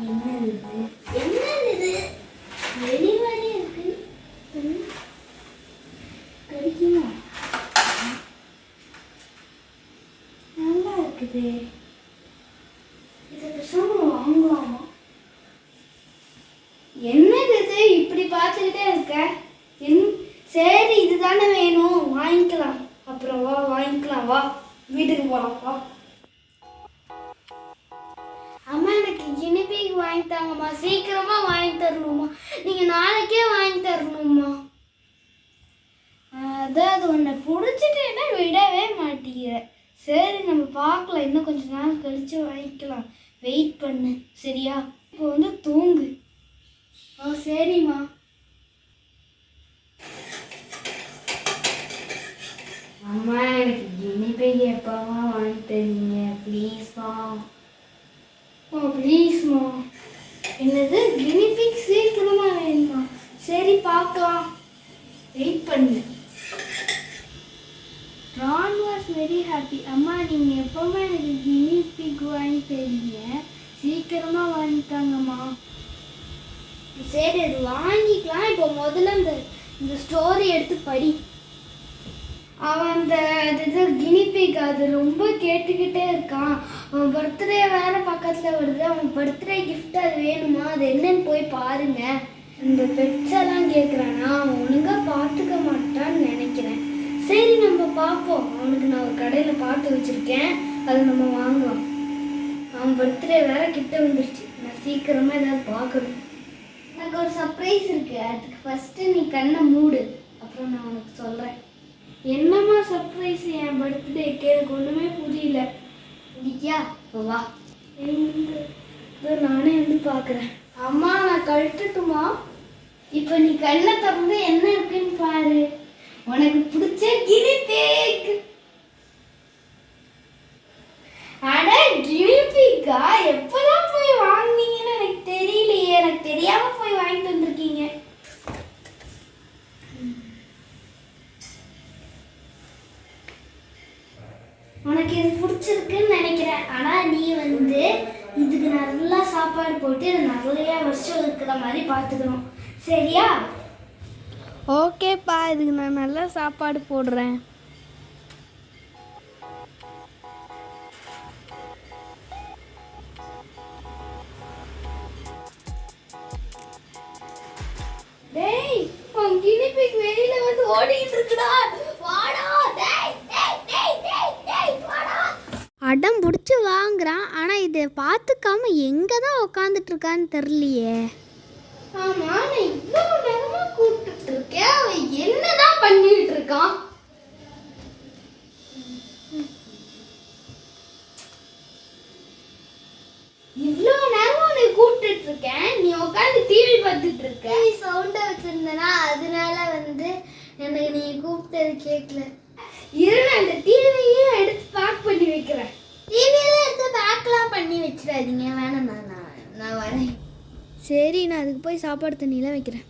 என்ன இது என்ன நல்லா இருக்குது. இதை பேசாம என்னது இப்படி பார்த்துக்கிட்டே இருக்க? என் சரி இதுதானே வேணும். வாங்கிக்கலாம். அப்புறம் வா வாங்கிக்கலாம். வா. வீட்டுக்கு போகலாம் வா. ஜினிபிக்கு வாங்கி தாங்கம்மா சீக்கிரமா வாங்கி தரணுமா நீங்க நாளைக்கே வாங்கி தரணுமா அதான் அது உன்னை பிடிச்சிட்டேன்னா விடவே மாட்டேங்கிற சரி நம்ம பார்க்கலாம். இன்னும் கொஞ்ச நாள் கழிச்சு வாங்கிக்கலாம். வெயிட் பண்ணு. சரியா? இப்போ வந்து தூங்கு. ஓ சரிம்மா. அம்மா எனக்கு ஜினிபிக் எப்போவா வாங்கி தரீங்க? ப்ளீஸ்மா ஓ ப்ளீஸ்மா என்னது? கினிபிக் சீக்கிரமா வேணுமா? சரி பார்க்கலாம். வெயிட் பண்ணு. ரான் வாஸ் வெரி ஹாப்பி அம்மா நீங்கள் எப்போவுமே எனக்கு கினிபிக் வாங்கி தெரியுங்க சீக்கிரமாக வாங்கிட்டாங்கம்மா சரி அது வாங்கிக்கலாம். இப்போ முதல்ல இந்த இந்த ஸ்டோரி எடுத்து படி. அவன் அந்த அது இது கினிபிக் அது ரொம்ப கேட்டுக்கிட்டே இருக்கான். அவன் பர்த்டே வேற பக்கத்தில் வருது. அவன் பர்த்டே கிஃப்ட் அது வேணுமா? அது என்னன்னு போய் பாருங்க. இந்த பெட்ஸ் எல்லாம் கேட்குறானா அவன் ஒழுங்காக பார்த்துக்க மாட்டான்னு நினைக்கிறேன். சரி நம்ம பார்ப்போம் அவனுக்கு நான் ஒரு கடையில் பார்த்து வச்சுருக்கேன். அதை நம்ம வாங்குவோம். அவன் பர்த்டே வேற கிட்ட வந்துருச்சு. நான் சீக்கிரமாக ஏதாவது பார்க்கணும். எனக்கு ஒரு சர்ப்ரைஸ் இருக்குது அதுக்கு ஃபஸ்ட்டு நீ கண்ணை மூடு. அப்புறம் நான் உனக்கு சொல்கிறேன் பர்த்டேக்கு எனக்கு ஒன்றுமே புரியல. இப்போ வா. எங்க? நானே வந்து பார்க்குறேன் அம்மா நான் கழட்டட்டுமா? இப்போ நீ கண்ணை திறந்து என்ன இருக்குன்னு பாரு உனக்கு பிடிச்ச கினி பேக் அட கினி பேக்கா எப்பதான் போய் வாங்குனீங்கன்னு எனக்கு தெரியலையே எனக்கு தெரியாம போய் வாங்கிட்டு வந்திருக்கீங்க உனக்கு இது பிடிச்சிருக்குன்னு நினைக்கிறேன். ஆனால் நீ வந்து இதுக்கு நல்லா சாப்பாடு போட்டு இது நிறைய வருஷம் இருக்கிற மாதிரி பார்த்துக்கணும். சரியா? ஓகேப்பா இதுக்கு நான் நல்லா சாப்பாடு போடுறேன். டேய் உன் கிளிபிக் வெளியில வந்து ஓடிட்டு இருக்குடா வாடா டேய் டேய் டேய் டேய் டேய் வாடா அடம் பிடிச்சி வாங்குறான். ஆனால் இதை பார்த்துக்காம எங்கே தான் உக்காந்துட்டு இருக்கான்னு தெரியலையே. ஆமா நான் இவ்வளவு நேரமா கூப்பிட்டுட்டு இருக்கேன் அவன் என்னதான் பண்ணிட்டு இருக்கான் இவ்வளவு நேரம் உன்னை கூப்பிட்டுட்டு இருக்கேன் நீ உட்காந்து டிவி பார்த்துட்டு இருக்க நீ சவுண்டை வச்சிருந்தனா அதனால வந்து எனக்கு நீ கூப்பிட்டது கேட்கல இரு அந்த டிவியே எடுத்து சரி நான் அதுக்கு போய் சாப்பாடு தண்ணியெலாம் வைக்கிறேன்.